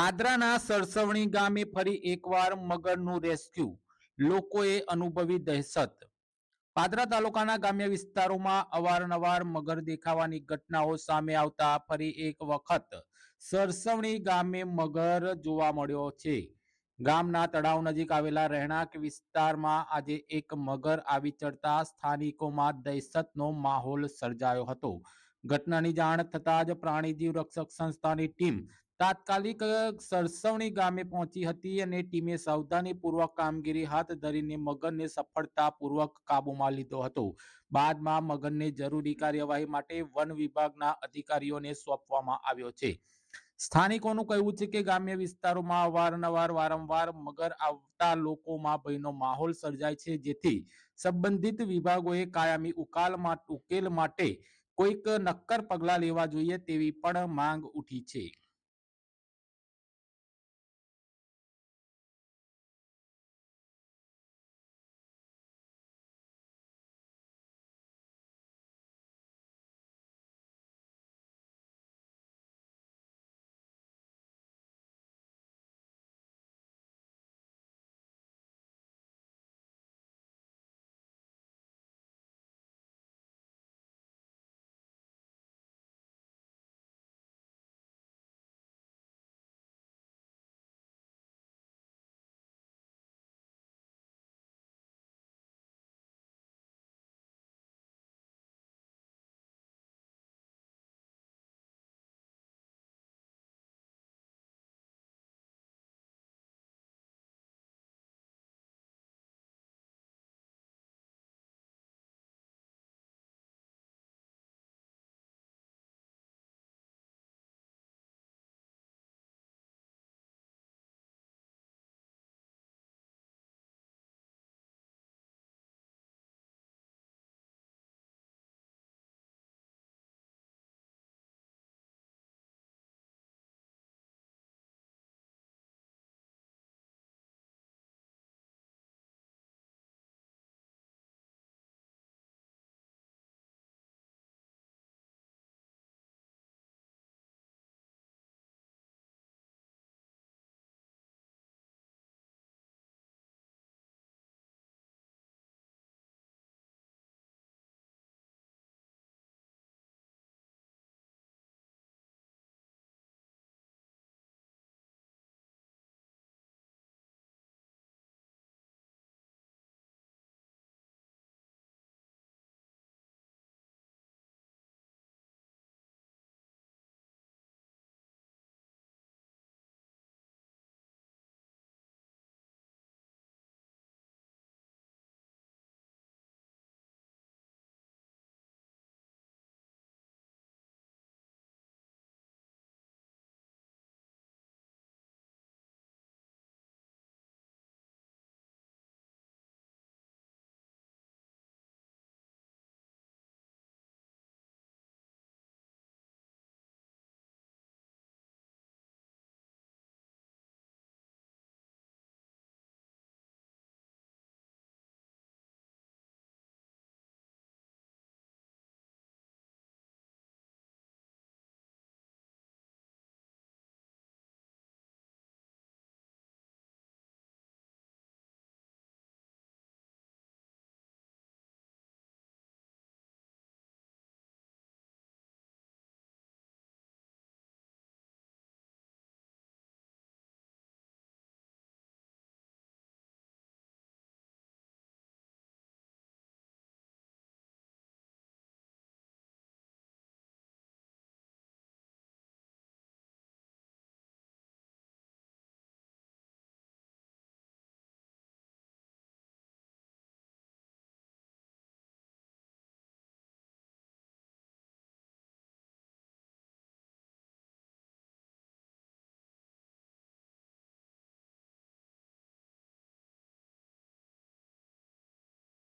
પાદરાના સરસવણી ગામે ફરી એકવાર મગરનું રેસ્ક્યુ. લોકોએ અનુભવી દહેશત. પાદરા તાલુકાના ગ્રામ્ય વિસ્તારોમાં અવારનવાર મગર દેખાવાની ઘટનાઓ સામે આવતા ફરી એક વખત સરસવણી ગામે મગર જોવા મળ્યો છે. ગામના તળાવ નજીક આવેલા રહેણાંક વિસ્તારમાં આજે એક મગર આવી ચડતા સ્થાનિકોમાં દહેશતનો માહોલ સર્જાયો હતો. ઘટનાની જાણ થતાં જ પ્રાણીજીવ રક્ષક સંસ્થાની ટીમ તાત્કાલિક સરસવણી ગામે પહોંચી હતી અને ટીમે સાવધાનીપૂર્વક કામગીરી હાથ ધરીને મગનને સફળતાપૂર્વક કાબૂમાં લીધો હતો. બાદમાં મગનને જરૂરી કાર્યવાહી માટે વન વિભાગના અધિકારીઓને સોંપવામાં આવ્યો છે. સ્થાનિકોનું કહેવું છે કે ગ્રામ્ય વિસ્તારોમાં અવારનવાર, વારંવાર મગર આવતા લોકોમાં ભયનો માહોલ સર્જાય છે, જેથી સંબંધિત વિભાગોએ કાયમી ઉકાલમાં ઉકેલ માટે કોઈક નક્કર પગલાં લેવા જોઈએ તેવી પણ માંગ ઉઠી છે.